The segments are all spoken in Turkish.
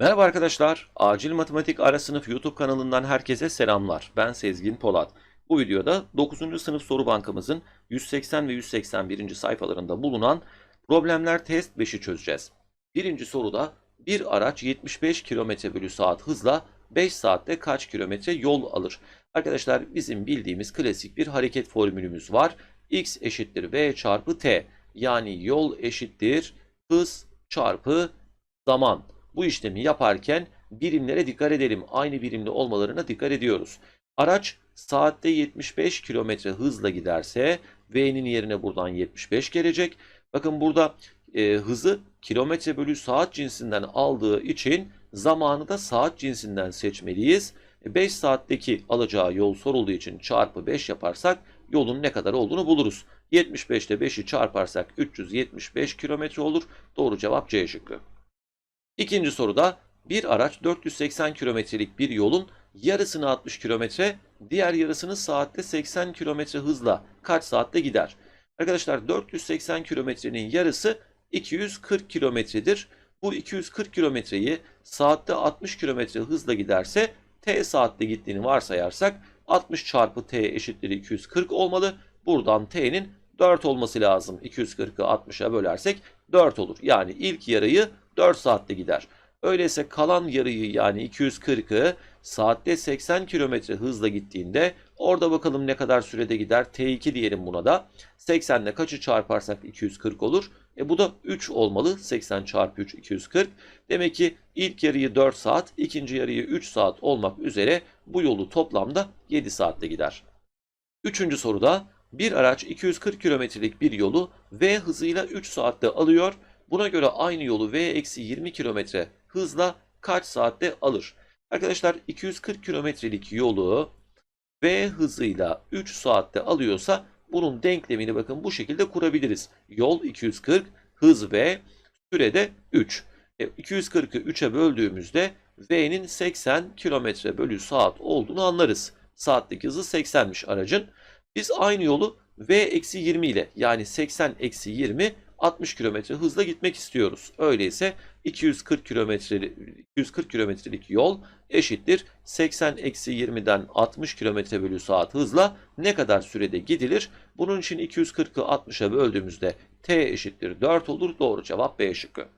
Merhaba arkadaşlar, Acil Matematik Ara Sınıf YouTube kanalından herkese selamlar. Ben Sezgin Polat. Bu videoda 9. sınıf soru bankamızın 180 ve 181. sayfalarında bulunan problemler test 5'i çözeceğiz. Birinci soruda bir araç 75 km bölü saat hızla 5 saatte kaç kilometre yol alır? Arkadaşlar bizim bildiğimiz klasik bir hareket formülümüz var. x eşittir v çarpı t. Yani yol eşittir hız çarpı zaman. Bu işlemi yaparken birimlere dikkat edelim. Aynı birimli olmalarına dikkat ediyoruz. Araç saatte 75 km hızla giderse V'nin yerine buradan 75 gelecek. Bakın burada e, hızı kilometre bölü saat cinsinden aldığı için zamanı da saat cinsinden seçmeliyiz. 5 saatteki alacağı yol sorulduğu için çarpı 5 yaparsak yolun ne kadar olduğunu buluruz. 75 ile 5'i çarparsak 375 kilometre olur. Doğru cevap C şıkkı. İkinci soruda bir araç 480 kilometrelik bir yolun yarısını 60 kilometre, diğer yarısını saatte 80 kilometre hızla kaç saatte gider? Arkadaşlar 480 kilometrenin yarısı 240 kilometredir. Bu 240 kilometreyi saatte 60 kilometre hızla giderse t saatte gittiğini varsayarsak 60 çarpı t eşittir 240 olmalı. Buradan t'nin 4 olması lazım. 240'ı 60'a bölersek 4 olur. Yani ilk yarıyı 4 saatte gider. Öyleyse kalan yarıyı yani 240'ı saatte 80 km hızla gittiğinde orada bakalım ne kadar sürede gider. T2 diyelim buna da. 80 ile kaçı çarparsak 240 olur. E bu da 3 olmalı. 80 çarpı 3 240. Demek ki ilk yarıyı 4 saat, ikinci yarıyı 3 saat olmak üzere bu yolu toplamda 7 saatte gider. Üçüncü soruda bir araç 240 kilometrelik bir yolu V hızıyla 3 saatte alıyor. Buna göre aynı yolu V-20 kilometre hızla kaç saatte alır? Arkadaşlar 240 kilometrelik yolu V hızıyla 3 saatte alıyorsa bunun denklemini bakın bu şekilde kurabiliriz. Yol 240, hız V, sürede 3. E, 240'ı 3'e böldüğümüzde V'nin 80 kilometre bölü saat olduğunu anlarız. Saatteki hızı 80'miş aracın. Biz aynı yolu V-20 ile yani 80-20 60 km hızla gitmek istiyoruz. Öyleyse 240 kilometrelik 240 kilometrelik yol eşittir 80 eksi 20'den 60 km bölü saat hızla ne kadar sürede gidilir? Bunun için 240'ı 60'a böldüğümüzde t eşittir 4 olur. Doğru cevap B şıkkı.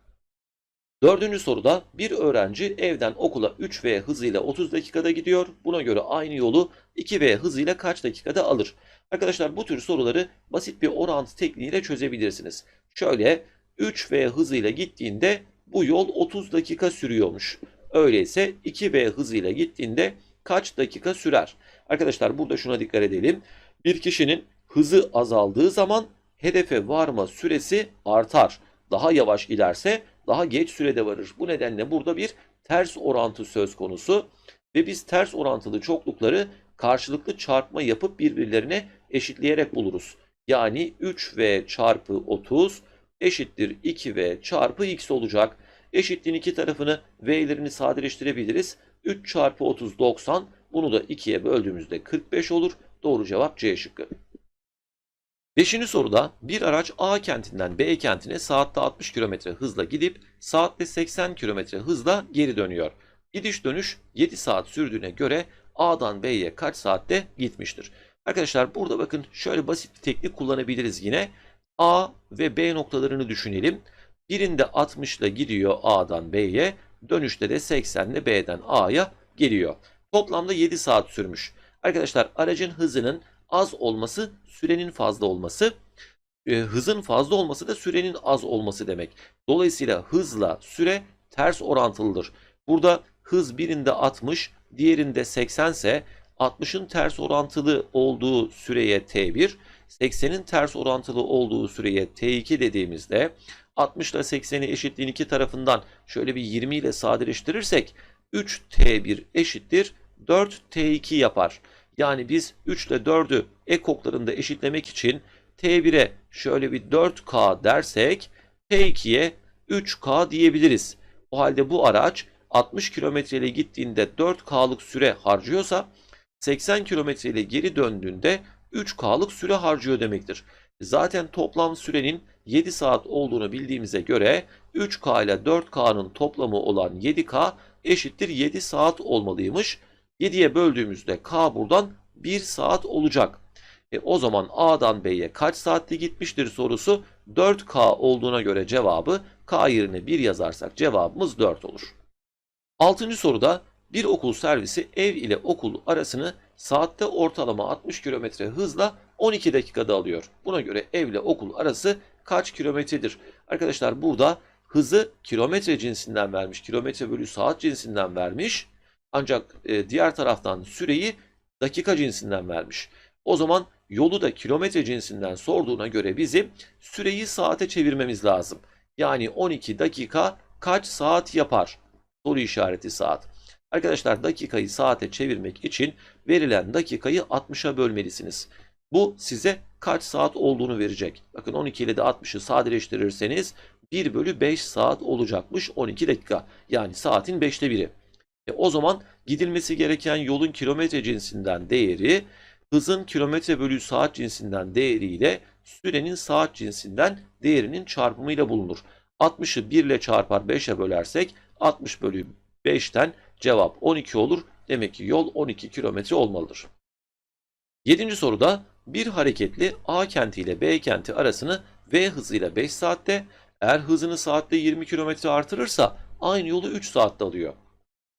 Dördüncü soruda bir öğrenci evden okula 3V hızıyla 30 dakikada gidiyor. Buna göre aynı yolu 2V hızıyla kaç dakikada alır? Arkadaşlar bu tür soruları basit bir orantı tekniğiyle çözebilirsiniz. Şöyle 3V hızıyla gittiğinde bu yol 30 dakika sürüyormuş. Öyleyse 2V hızıyla gittiğinde kaç dakika sürer? Arkadaşlar burada şuna dikkat edelim. Bir kişinin hızı azaldığı zaman hedefe varma süresi artar. Daha yavaş giderse daha geç sürede varır. Bu nedenle burada bir ters orantı söz konusu ve biz ters orantılı çoklukları karşılıklı çarpma yapıp birbirlerine eşitleyerek buluruz. Yani 3v çarpı 30 eşittir 2v çarpı x olacak. Eşitliğin iki tarafını v'lerini sadeleştirebiliriz. 3 çarpı 30 90 bunu da 2'ye böldüğümüzde 45 olur. Doğru cevap C şıkkı. Beşinci soruda bir araç A kentinden B kentine saatte 60 km hızla gidip saatte 80 km hızla geri dönüyor. Gidiş dönüş 7 saat sürdüğüne göre A'dan B'ye kaç saatte gitmiştir? Arkadaşlar burada bakın şöyle basit bir teknik kullanabiliriz yine. A ve B noktalarını düşünelim. Birinde 60 ile gidiyor A'dan B'ye, dönüşte de 80 ile B'den A'ya geliyor. Toplamda 7 saat sürmüş. Arkadaşlar aracın hızının az olması, sürenin fazla olması, e, hızın fazla olması da sürenin az olması demek. Dolayısıyla hızla süre ters orantılıdır. Burada hız birinde 60, diğerinde 80 ise 60'ın ters orantılı olduğu süreye T1, 80'in ters orantılı olduğu süreye T2 dediğimizde 60 ile 80'i eşitliğin iki tarafından şöyle bir 20 ile sadeleştirirsek 3T1 eşittir 4T2 yapar. Yani biz 3 ile 4'ü ekoklarında eşitlemek için T1'e şöyle bir 4K dersek T2'ye 3K diyebiliriz. O halde bu araç 60 kilometre ile gittiğinde 4K'lık süre harcıyorsa 80 kilometre ile geri döndüğünde 3K'lık süre harcıyor demektir. Zaten toplam sürenin 7 saat olduğunu bildiğimize göre 3K ile 4K'nın toplamı olan 7K eşittir 7 saat olmalıymış. 7'ye böldüğümüzde K buradan 1 saat olacak. E, o zaman A'dan B'ye kaç saatte gitmiştir sorusu 4K olduğuna göre cevabı K yerine 1 yazarsak cevabımız 4 olur. Altıncı soruda bir okul servisi ev ile okul arasını saatte ortalama 60 km hızla 12 dakikada alıyor. Buna göre ev ile okul arası kaç kilometredir? Arkadaşlar burada hızı kilometre cinsinden vermiş, kilometre bölü saat cinsinden vermiş. Ancak e, diğer taraftan süreyi dakika cinsinden vermiş. O zaman yolu da kilometre cinsinden sorduğuna göre bizim süreyi saate çevirmemiz lazım. Yani 12 dakika kaç saat yapar? Soru işareti saat. Arkadaşlar dakikayı saate çevirmek için verilen dakikayı 60'a bölmelisiniz. Bu size kaç saat olduğunu verecek. Bakın 12 ile de 60'ı sadeleştirirseniz 1 bölü 5 saat olacakmış 12 dakika. Yani saatin 5'te biri. E o zaman gidilmesi gereken yolun kilometre cinsinden değeri hızın kilometre bölü saat cinsinden değeriyle sürenin saat cinsinden değerinin çarpımıyla bulunur. 60'ı 1 ile çarpar 5'e bölersek 60 bölü 5'ten cevap 12 olur. Demek ki yol 12 kilometre olmalıdır. Yedinci soruda bir hareketli A kenti ile B kenti arasını V hızıyla 5 saatte, eğer hızını saatte 20 kilometre artırırsa aynı yolu 3 saatte alıyor.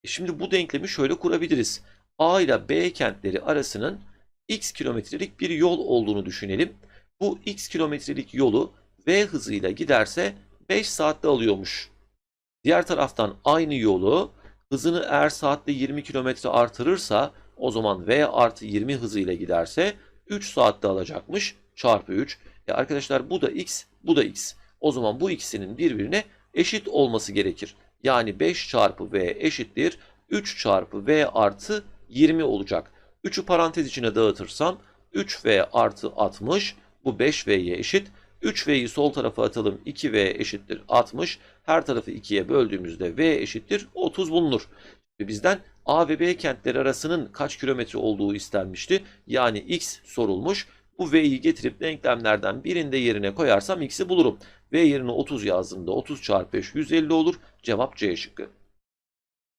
E şimdi bu denklemi şöyle kurabiliriz. A ile B kentleri arasının x kilometrelik bir yol olduğunu düşünelim. Bu x kilometrelik yolu V hızıyla giderse 5 saatte alıyormuş. Diğer taraftan aynı yolu hızını eğer saatte 20 km artırırsa o zaman V artı 20 hızıyla giderse 3 saatte alacakmış çarpı 3. E arkadaşlar bu da x bu da x. O zaman bu ikisinin birbirine eşit olması gerekir. Yani 5 çarpı V eşittir 3 çarpı V artı 20 olacak. 3'ü parantez içine dağıtırsam 3V artı 60 bu 5V'ye eşit. 3V'yi sol tarafa atalım 2V eşittir 60. Her tarafı 2'ye böldüğümüzde V eşittir 30 bulunur. Ve bizden A ve B kentleri arasının kaç kilometre olduğu istenmişti. Yani X sorulmuş. Bu V'yi getirip denklemlerden birinde yerine koyarsam X'i bulurum. V yerine 30 yazdığımda 30 çarpı 5 150 olur. Cevap C şıkkı.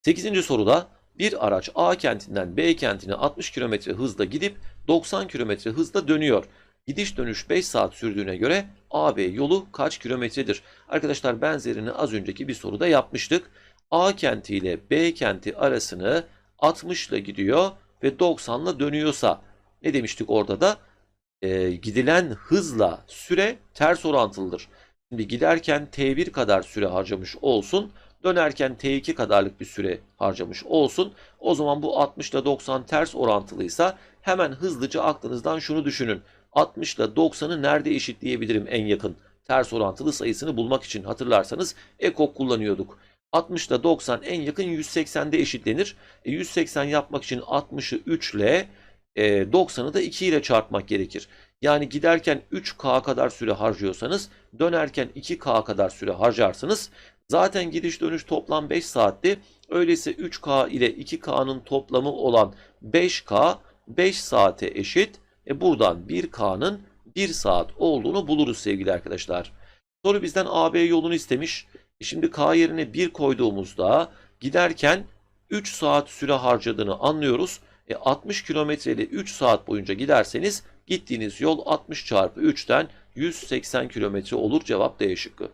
8. soruda bir araç A kentinden B kentine 60 km hızla gidip 90 km hızla dönüyor. Gidiş dönüş 5 saat sürdüğüne göre AB yolu kaç kilometredir? Arkadaşlar benzerini az önceki bir soruda yapmıştık. A kenti ile B kenti arasını 60 ile gidiyor ve 90 ile dönüyorsa ne demiştik orada da? E, gidilen hızla süre ters orantılıdır. Şimdi giderken T1 kadar süre harcamış olsun, dönerken T2 kadarlık bir süre harcamış olsun. O zaman bu 60 ile 90 ters orantılıysa hemen hızlıca aklınızdan şunu düşünün. 60 ile 90'ı nerede eşitleyebilirim en yakın? Ters orantılı sayısını bulmak için hatırlarsanız ekok kullanıyorduk. 60 ile 90 en yakın 180'de eşitlenir. E 180 yapmak için 60'ı 3 ile e, 90'ı da 2 ile çarpmak gerekir. Yani giderken 3K kadar süre harcıyorsanız dönerken 2K kadar süre harcarsınız. Zaten gidiş dönüş toplam 5 saatti. Öyleyse 3K ile 2K'nın toplamı olan 5K 5 saate eşit. E buradan 1K'nın 1 saat olduğunu buluruz sevgili arkadaşlar. Soru bizden AB yolunu istemiş. E şimdi K yerine 1 koyduğumuzda giderken 3 saat süre harcadığını anlıyoruz. E 60 kilometreli 3 saat boyunca giderseniz gittiğiniz yol 60 çarpı 3'ten 180 kilometre olur. Cevap D şıkkı.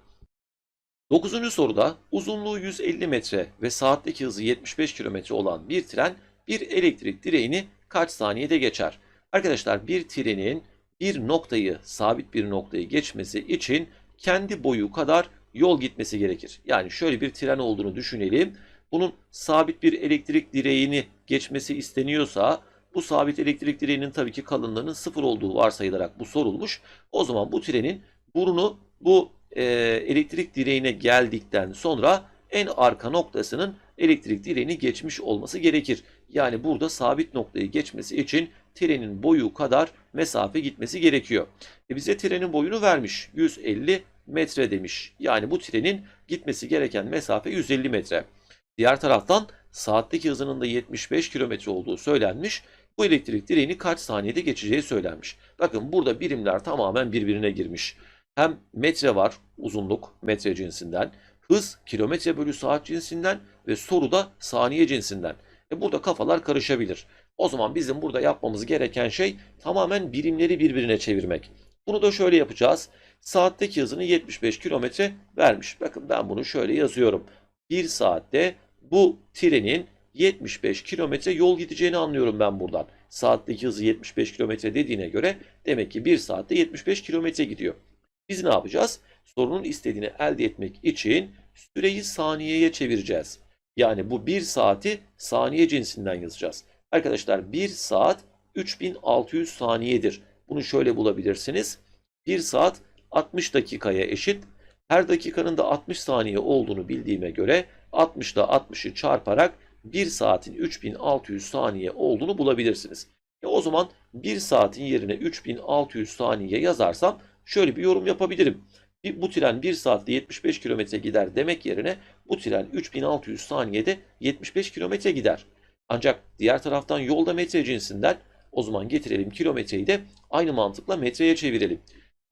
9. soruda uzunluğu 150 metre ve saatteki hızı 75 kilometre olan bir tren bir elektrik direğini kaç saniyede geçer? Arkadaşlar bir trenin bir noktayı, sabit bir noktayı geçmesi için kendi boyu kadar yol gitmesi gerekir. Yani şöyle bir tren olduğunu düşünelim. Bunun sabit bir elektrik direğini geçmesi isteniyorsa bu sabit elektrik direğinin tabii ki kalınlığının sıfır olduğu varsayılarak bu sorulmuş. O zaman bu trenin burnu bu e, elektrik direğine geldikten sonra en arka noktasının elektrik direğini geçmiş olması gerekir. Yani burada sabit noktayı geçmesi için trenin boyu kadar mesafe gitmesi gerekiyor. E bize trenin boyunu vermiş. 150 metre demiş. Yani bu trenin gitmesi gereken mesafe 150 metre. Diğer taraftan saatteki hızının da 75 kilometre olduğu söylenmiş. bu elektrik direğini kaç saniyede geçeceği söylenmiş. Bakın burada birimler tamamen birbirine girmiş. Hem metre var uzunluk metre cinsinden, hız kilometre bölü saat cinsinden ve soru da saniye cinsinden. E burada kafalar karışabilir. O zaman bizim burada yapmamız gereken şey tamamen birimleri birbirine çevirmek. Bunu da şöyle yapacağız. Saatteki hızını 75 kilometre vermiş. Bakın ben bunu şöyle yazıyorum. 1 saatte bu trenin 75 kilometre yol gideceğini anlıyorum ben buradan. Saatteki hızı 75 kilometre dediğine göre demek ki 1 saatte 75 kilometre gidiyor. Biz ne yapacağız? Sorunun istediğini elde etmek için süreyi saniyeye çevireceğiz. Yani bu 1 saati saniye cinsinden yazacağız. Arkadaşlar 1 saat 3600 saniyedir. Bunu şöyle bulabilirsiniz. 1 saat 60 dakikaya eşit. Her dakikanın da 60 saniye olduğunu bildiğime göre 60 ile 60'ı çarparak 1 saatin 3600 saniye olduğunu bulabilirsiniz. E o zaman 1 saatin yerine 3600 saniye yazarsam şöyle bir yorum yapabilirim. Bu tren 1 saatte 75 kilometre gider demek yerine bu tren 3600 saniyede 75 kilometre gider. Ancak diğer taraftan yolda metre cinsinden o zaman getirelim kilometreyi de aynı mantıkla metreye çevirelim.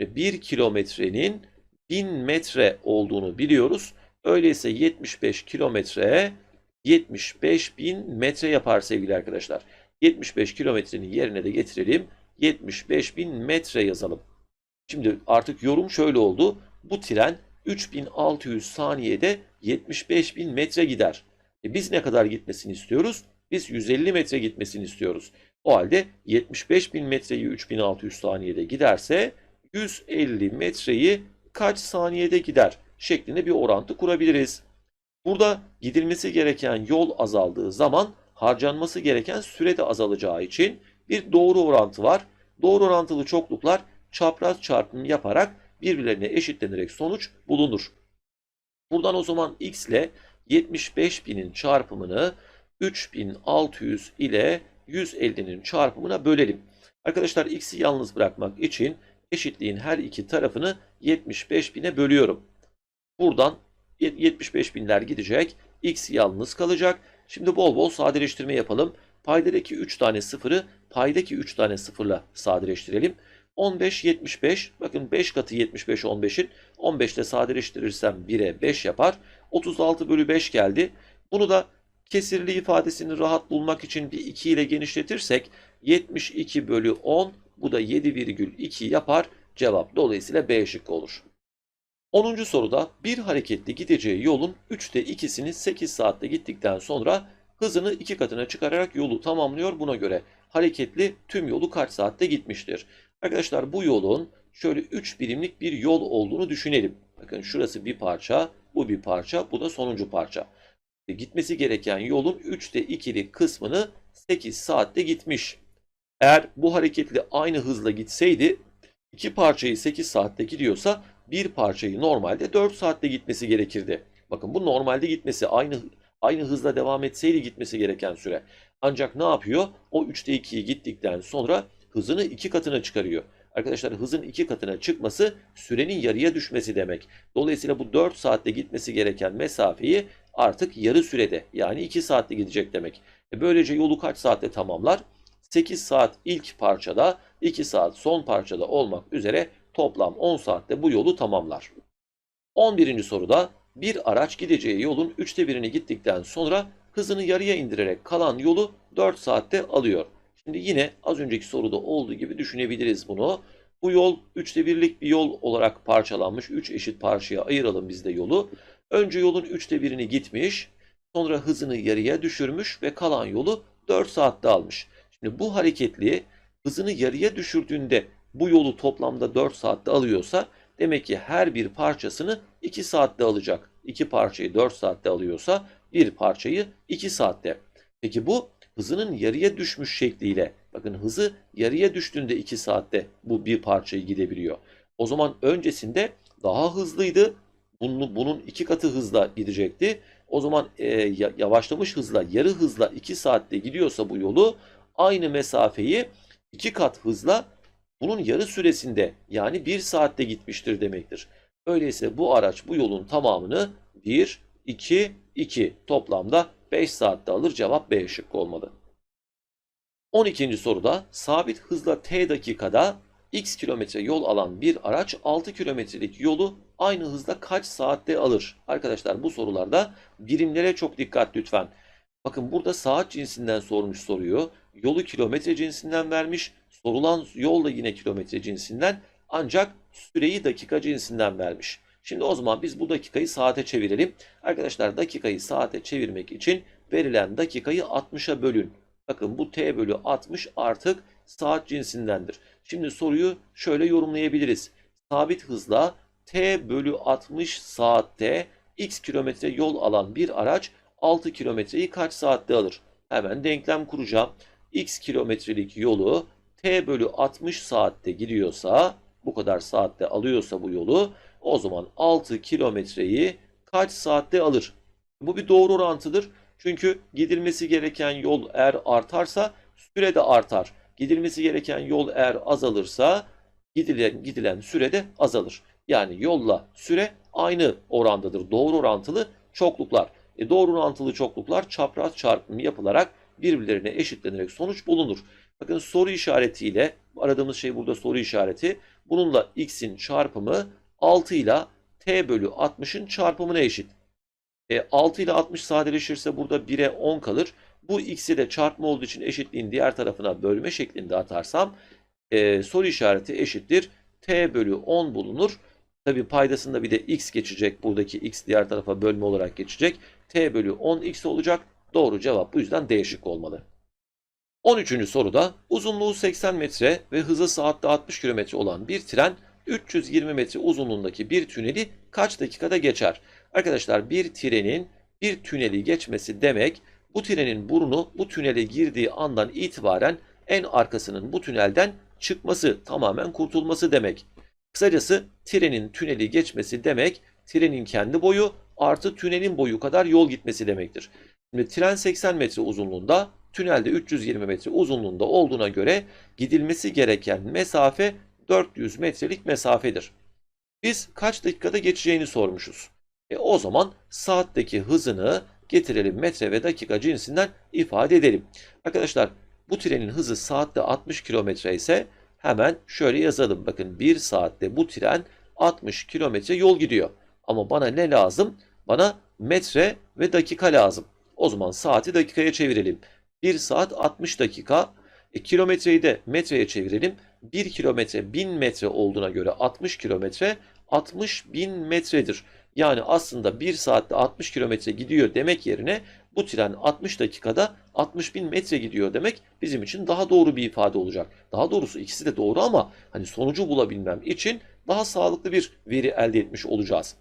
1 kilometrenin 1000 metre olduğunu biliyoruz. Öyleyse 75 kilometre 75 bin metre yapar sevgili arkadaşlar. 75 kilometrenin yerine de getirelim. 75 bin metre yazalım. Şimdi artık yorum şöyle oldu. Bu tren 3600 saniyede 75 bin metre gider. E biz ne kadar gitmesini istiyoruz? Biz 150 metre gitmesini istiyoruz. O halde 75 bin metreyi 3600 saniyede giderse 150 metreyi kaç saniyede gider şeklinde bir orantı kurabiliriz. Burada gidilmesi gereken yol azaldığı zaman harcanması gereken süre de azalacağı için bir doğru orantı var. Doğru orantılı çokluklar çapraz çarpım yaparak birbirlerine eşitlenerek sonuç bulunur. Buradan o zaman x ile 75.000'in çarpımını 3600 ile 150'nin çarpımına bölelim. Arkadaşlar x'i yalnız bırakmak için eşitliğin her iki tarafını 75.000'e bölüyorum. Buradan 75 binler gidecek. X yalnız kalacak. Şimdi bol bol sadeleştirme yapalım. Paydadaki 3 tane sıfırı paydaki 3 tane sıfırla sadeleştirelim. 15, 75. Bakın 5 katı 75 15'in. 15 ile sadeleştirirsem 1'e 5 yapar. 36 bölü 5 geldi. Bunu da kesirli ifadesini rahat bulmak için bir 2 ile genişletirsek 72 bölü 10 bu da 7,2 yapar. Cevap dolayısıyla B şıkkı olur. 10. soruda bir hareketli gideceği yolun 3'te 2'sini 8 saatte gittikten sonra hızını 2 katına çıkararak yolu tamamlıyor. Buna göre hareketli tüm yolu kaç saatte gitmiştir? Arkadaşlar bu yolun şöyle 3 birimlik bir yol olduğunu düşünelim. Bakın şurası bir parça, bu bir parça, bu da sonuncu parça. E, Gitmesi gereken yolun 3'te 2'lik kısmını 8 saatte gitmiş. Eğer bu hareketli aynı hızla gitseydi iki parçayı 8 saatte gidiyorsa bir parçayı normalde 4 saatte gitmesi gerekirdi. Bakın bu normalde gitmesi aynı aynı hızla devam etseydi gitmesi gereken süre. Ancak ne yapıyor? O 3'te 2'yi gittikten sonra hızını 2 katına çıkarıyor. Arkadaşlar hızın 2 katına çıkması sürenin yarıya düşmesi demek. Dolayısıyla bu 4 saatte gitmesi gereken mesafeyi artık yarı sürede yani 2 saatte gidecek demek. E böylece yolu kaç saatte tamamlar? 8 saat ilk parçada, 2 saat son parçada olmak üzere toplam 10 saatte bu yolu tamamlar. 11. soruda bir araç gideceği yolun 3'te birini gittikten sonra hızını yarıya indirerek kalan yolu 4 saatte alıyor. Şimdi yine az önceki soruda olduğu gibi düşünebiliriz bunu. Bu yol 3'te birlik bir yol olarak parçalanmış. 3 eşit parçaya ayıralım biz de yolu. Önce yolun 3'te birini gitmiş. Sonra hızını yarıya düşürmüş ve kalan yolu 4 saatte almış. Şimdi bu hareketli hızını yarıya düşürdüğünde bu yolu toplamda 4 saatte alıyorsa demek ki her bir parçasını 2 saatte alacak. 2 parçayı 4 saatte alıyorsa bir parçayı 2 saatte. Peki bu hızının yarıya düşmüş şekliyle bakın hızı yarıya düştüğünde 2 saatte bu bir parçayı gidebiliyor. O zaman öncesinde daha hızlıydı. Bunun, bunun iki katı hızla gidecekti. O zaman e, ya- yavaşlamış hızla yarı hızla 2 saatte gidiyorsa bu yolu aynı mesafeyi 2 kat hızla bunun yarı süresinde yani 1 saatte gitmiştir demektir. Öyleyse bu araç bu yolun tamamını 1, 2, 2 toplamda 5 saatte alır. Cevap B şıkkı olmalı. 12. soruda sabit hızla t dakikada x kilometre yol alan bir araç 6 kilometrelik yolu aynı hızla kaç saatte alır? Arkadaşlar bu sorularda birimlere çok dikkat lütfen. Bakın burada saat cinsinden sormuş soruyu. Yolu kilometre cinsinden vermiş. Sorulan yol da yine kilometre cinsinden ancak süreyi dakika cinsinden vermiş. Şimdi o zaman biz bu dakikayı saate çevirelim. Arkadaşlar dakikayı saate çevirmek için verilen dakikayı 60'a bölün. Bakın bu t bölü 60 artık saat cinsindendir. Şimdi soruyu şöyle yorumlayabiliriz. Sabit hızla t bölü 60 saatte x kilometre yol alan bir araç 6 kilometreyi kaç saatte alır? Hemen denklem kuracağım. x kilometrelik yolu t bölü 60 saatte gidiyorsa, bu kadar saatte alıyorsa bu yolu, o zaman 6 kilometreyi kaç saatte alır? Bu bir doğru orantıdır. Çünkü gidilmesi gereken yol eğer artarsa süre de artar. Gidilmesi gereken yol eğer azalırsa gidilen, gidilen süre de azalır. Yani yolla süre aynı orandadır. Doğru orantılı çokluklar. E doğru orantılı çokluklar çapraz çarpımı yapılarak birbirlerine eşitlenerek sonuç bulunur. Bakın soru işaretiyle aradığımız şey burada soru işareti. Bununla x'in çarpımı 6 ile t bölü 60'ın çarpımına eşit. E, 6 ile 60 sadeleşirse burada 1'e 10 kalır. Bu x'i de çarpma olduğu için eşitliğin diğer tarafına bölme şeklinde atarsam e, soru işareti eşittir. t bölü 10 bulunur. Tabi paydasında bir de x geçecek. Buradaki x diğer tarafa bölme olarak geçecek. t bölü 10 x olacak. Doğru cevap bu yüzden D şıkkı olmalı. 13. soruda uzunluğu 80 metre ve hızı saatte 60 km olan bir tren 320 metre uzunluğundaki bir tüneli kaç dakikada geçer? Arkadaşlar bir trenin bir tüneli geçmesi demek bu trenin burnu bu tünele girdiği andan itibaren en arkasının bu tünelden çıkması, tamamen kurtulması demek. Kısacası trenin tüneli geçmesi demek trenin kendi boyu artı tünelin boyu kadar yol gitmesi demektir. Şimdi tren 80 metre uzunluğunda, tünelde 320 metre uzunluğunda olduğuna göre gidilmesi gereken mesafe 400 metrelik mesafedir. Biz kaç dakikada geçeceğini sormuşuz. E o zaman saatteki hızını getirelim metre ve dakika cinsinden ifade edelim. Arkadaşlar bu trenin hızı saatte 60 kilometre ise hemen şöyle yazalım. Bakın 1 saatte bu tren 60 kilometre yol gidiyor. Ama bana ne lazım? Bana metre ve dakika lazım. O zaman saati dakikaya çevirelim. 1 saat 60 dakika. E, kilometreyi de metreye çevirelim. 1 kilometre 1000 metre olduğuna göre 60 kilometre 60 bin metredir. Yani aslında 1 saatte 60 kilometre gidiyor demek yerine bu tren 60 dakikada 60 bin metre gidiyor demek bizim için daha doğru bir ifade olacak. Daha doğrusu ikisi de doğru ama hani sonucu bulabilmem için daha sağlıklı bir veri elde etmiş olacağız.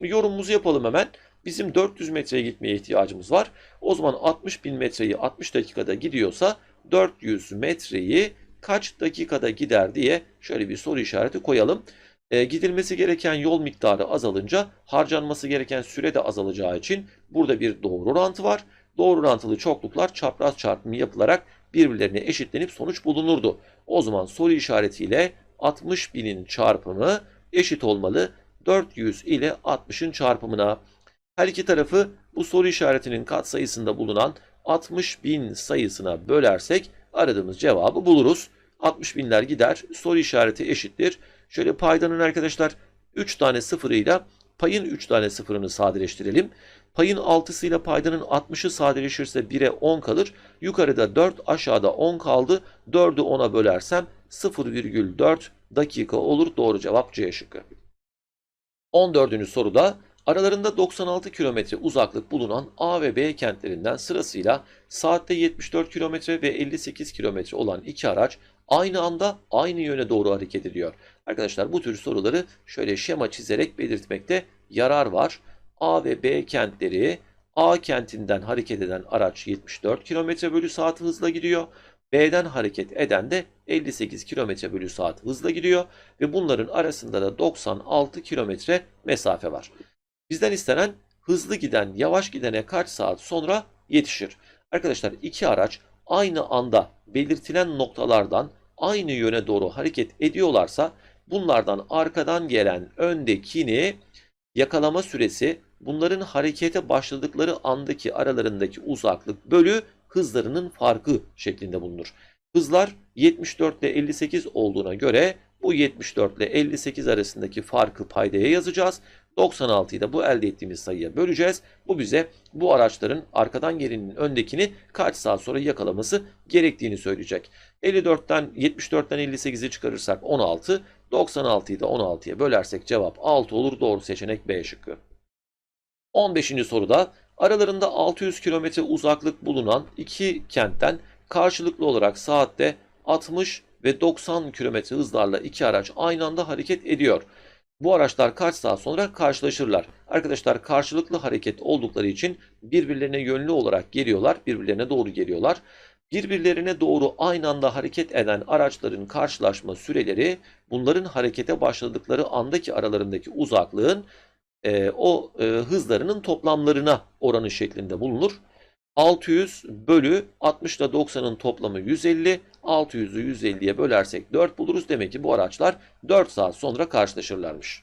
Yorumumuzu yapalım hemen. Bizim 400 metreye gitmeye ihtiyacımız var. O zaman 60 bin metreyi 60 dakikada gidiyorsa 400 metreyi kaç dakikada gider diye şöyle bir soru işareti koyalım. E, gidilmesi gereken yol miktarı azalınca harcanması gereken süre de azalacağı için burada bir doğru orantı var. Doğru orantılı çokluklar çapraz çarpımı yapılarak birbirlerine eşitlenip sonuç bulunurdu. O zaman soru işaretiyle 60 binin çarpımı eşit olmalı 400 ile 60'ın çarpımına. Her iki tarafı bu soru işaretinin katsayısında bulunan 60 bin sayısına bölersek aradığımız cevabı buluruz. 60 binler gider. Soru işareti eşittir. Şöyle paydanın arkadaşlar 3 tane sıfırıyla payın 3 tane sıfırını sadeleştirelim. Payın 6'sıyla paydanın 60'ı sadeleşirse 1'e 10 kalır. Yukarıda 4 aşağıda 10 kaldı. 4'ü 10'a bölersem 0,4 dakika olur. Doğru cevap C şıkkı. 14. soruda aralarında 96 kilometre uzaklık bulunan A ve B kentlerinden sırasıyla saatte 74 kilometre ve 58 kilometre olan iki araç aynı anda aynı yöne doğru hareket ediyor. Arkadaşlar bu tür soruları şöyle şema çizerek belirtmekte yarar var. A ve B kentleri A kentinden hareket eden araç 74 km bölü saat hızla gidiyor. B'den hareket eden de 58 km bölü saat hızla gidiyor ve bunların arasında da 96 km mesafe var. Bizden istenen hızlı giden yavaş gidene kaç saat sonra yetişir? Arkadaşlar iki araç aynı anda belirtilen noktalardan aynı yöne doğru hareket ediyorlarsa bunlardan arkadan gelen öndekini yakalama süresi bunların harekete başladıkları andaki aralarındaki uzaklık bölü hızlarının farkı şeklinde bulunur. Hızlar 74 ile 58 olduğuna göre bu 74 ile 58 arasındaki farkı paydaya yazacağız. 96'yı da bu elde ettiğimiz sayıya böleceğiz. Bu bize bu araçların arkadan gelinin öndekini kaç saat sonra yakalaması gerektiğini söyleyecek. 54'ten 74'ten 58'i çıkarırsak 16, 96'yı da 16'ya bölersek cevap 6 olur. Doğru seçenek B şıkkı. 15. soruda aralarında 600 kilometre uzaklık bulunan iki kentten karşılıklı olarak saatte 60 ve 90 kilometre hızlarla iki araç aynı anda hareket ediyor. Bu araçlar kaç saat sonra karşılaşırlar? Arkadaşlar karşılıklı hareket oldukları için birbirlerine yönlü olarak geliyorlar, birbirlerine doğru geliyorlar. Birbirlerine doğru aynı anda hareket eden araçların karşılaşma süreleri bunların harekete başladıkları andaki aralarındaki uzaklığın e, o e, hızlarının toplamlarına oranı şeklinde bulunur. 600 bölü 60 ile 90'ın toplamı 150. 600'ü 150'ye bölersek 4 buluruz. Demek ki bu araçlar 4 saat sonra karşılaşırlarmış.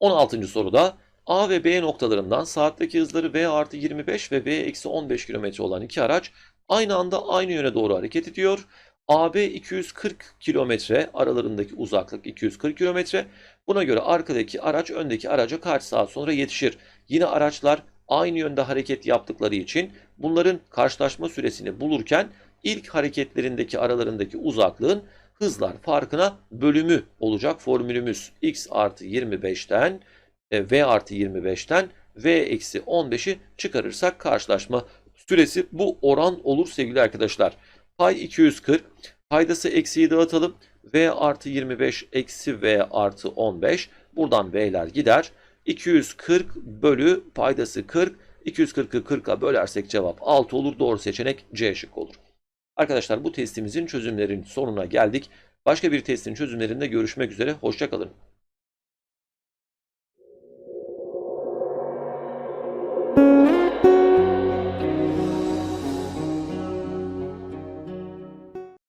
16. soruda A ve B noktalarından saatteki hızları V artı 25 ve V eksi 15 km olan iki araç aynı anda aynı yöne doğru hareket ediyor. AB 240 kilometre aralarındaki uzaklık 240 kilometre. Buna göre arkadaki araç öndeki araca kaç saat sonra yetişir? Yine araçlar aynı yönde hareket yaptıkları için bunların karşılaşma süresini bulurken ilk hareketlerindeki aralarındaki uzaklığın hızlar farkına bölümü olacak formülümüz. x artı 25'ten e, v artı 25'ten v eksi 15'i çıkarırsak karşılaşma süresi bu oran olur sevgili arkadaşlar. Pay 240. Paydası eksiyi dağıtalım. V artı 25 eksi V artı 15. Buradan V'ler gider. 240 bölü paydası 40. 240'ı 40'a bölersek cevap 6 olur. Doğru seçenek C şık olur. Arkadaşlar bu testimizin çözümlerin sonuna geldik. Başka bir testin çözümlerinde görüşmek üzere. Hoşçakalın.